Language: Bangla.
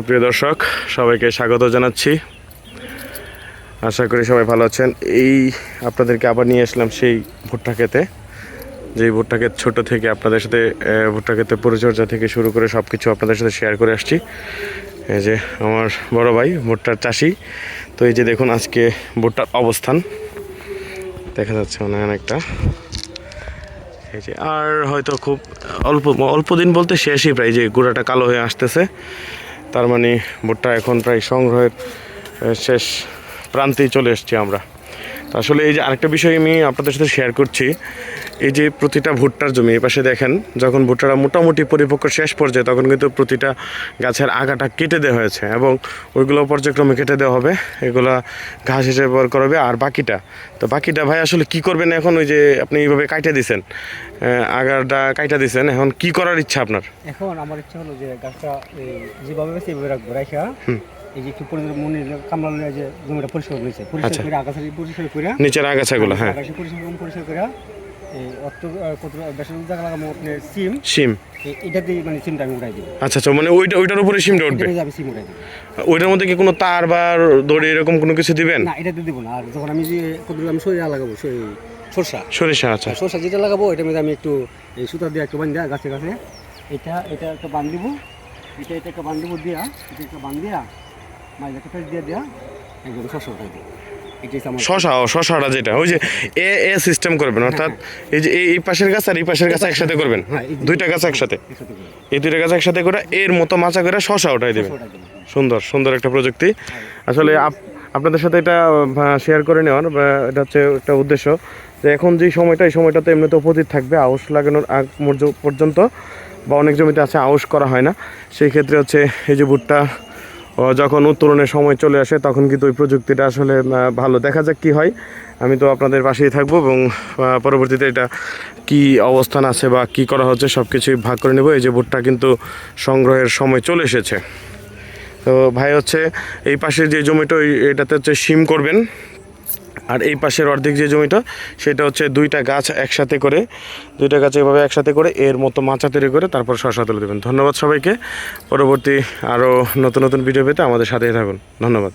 সুপ্রিয় দর্শক, সবাইকে স্বাগত জানাচ্ছি। আশা করি সবাই ভালো আছেন। এই আপনাদেরকে আবার নিয়ে আসলাম সেই ভুট্টা খেতে। যেই ভুট্টা ক্ষেত ছোটো থেকে আপনাদের সাথে ভুট্টা খেতে পরিচর্যা থেকে শুরু করে সব কিছু আপনাদের সাথে শেয়ার করে আসছি। এই যে আমার বড় ভাই, ভুট্টার চাষি। তো এই যে দেখুন আজকে ভুট্টার অবস্থান। দেখা যাচ্ছে অনেক অনেকটা। এই যে, আর হয়তো খুব অল্প অল্প দিন বলতে শেষই প্রায়, যে গুঁড়াটা কালো হয়ে আসতেছে। তার মানে ভুট্টা এখন প্রায় সংগ্রহের শেষ প্রান্তেই চলে এসছি আমরা। তো আসলে এই যে আরেকটা বিষয় আমি আপনাদের সাথে শেয়ার করছি এই যে প্রতিটা ভুট্টার জমি এই পাশে দেখেন যখন ভুট্টাটা মোটামুটি পরিপক্ক শেষ পর্যায়ে তখন কিন্তু প্রতিটা গাছের আগাটা কেটে দেওয়া হয়েছে এবং ওইগুলো পর্যায়ক্রমে কেটে দেওয়া হবে। এগুলা ঘাস হিসেবে ব্যবহার করা হবে। আর বাকিটা তো বাকিটা ভাই আসলে কি করবেন এখন? ওই যে আপনি এইভাবে কাইটে দিছেন আগাটা কাইটা দিছেন এখন কি করার ইচ্ছা আপনার? এখন আমার ইচ্ছা হলো যে গাছটা যেভাবে এইভাবে রাখব রাখা এই যে একটু মনে কামলা যে জমিটা পরিষ্কার করেছে আচ্ছা। পরিষ্কার করে আগাছা পরিষ্কার করে নিচের আগাছাগুলো হ্যাঁ। পরিষ্কার পরিষ্কার করে সিম। সিম? এ- এটা মানে সিমটা আমি উঠাই দিই আচ্ছা আচ্ছা মানে ওইটা ওইটার উপরে সিমটা উঠবে? আমি সিম উঠাই দিই ওইটার মধ্যে কি কোনো তার বা দড়ি এরকম কোনো কিছু দিবেন? না এটা দিব না। আর যখন আমি যে কত আমি সরিয়া লাগাবো সরি সরষা। সরিষা আচ্ছা। সরষা যেটা লাগাবো এটার মধ্যে আমি একটু এই সুতা দিয়ে একটু বান্ধা গাছে গাছে। এটা এটা একটা বান্ধ দিব। এটা এটা একটা বান্ধ দিব দিয়া এটা একটা বান্ধ দিয়া মাঝে একটা দিয়ে দিয়া একদম শস্য উঠাই আমার শশা ও শশাটা যেটা ওই যে এ এ সিস্টেম করবেন অর্থাৎ এই যে এই- পাশের গাছ আর এই পাশের গাছ একসাথে করবেন। হ্যাঁ, দুইটা গাছ একসাথে। এই দুইটা গাছ একসাথে করে এর মতো মাচা করে শশা উঠাই দেবেন। সুন্দর সুন্দর একটা প্রযুক্তি। আসলে আপ- আপনাদের সাথে এটা শেয়ার করে নেওয়ার বা এটা হচ্ছে একটা উদ্দেশ্য যে এখন যে সময়টা এই সময়টাতে এমনিতে উপস্থিত থাকবে আউশ লাগানোর আগ পর্যন্ত বা অনেক জমিতে আছে আউশ করা হয় না। সেই ক্ষেত্রে হচ্ছে এই যে ভুট্টা যখন উত্তোলনের সময় চলে আসে, তখন কিন্তু ওই প্রযুক্তিটা আসলে ভালো। দেখা যাক কি হয়। আমি তো আপনাদের পাশেই থাকব এবং পরবর্তীতে এটা কি অবস্থান আছে বা কি করা হচ্ছে সব কিছুই ভাগ করে নেব। এই যে ভুট্টা কিন্তু সংগ্রহের সময় চলে এসেছে। তো ভাই হচ্ছে, এই পাশে যে জমিটা এটাতে হচ্ছে সিম করবেন। আর এই পাশের অর্ধেক যে জমিটা, সেটা হচ্ছে দুইটা গাছ একসাথে করে, দুইটা গাছ এভাবে একসাথে করে এর মতো মাচা তৈরি করে তারপর শশা তুলে দেবেন। ধন্যবাদ সবাইকে। পরবর্তী আরও নতুন নতুন ভিডিও পেতে আমাদের সাথেই থাকুন। ধন্যবাদ।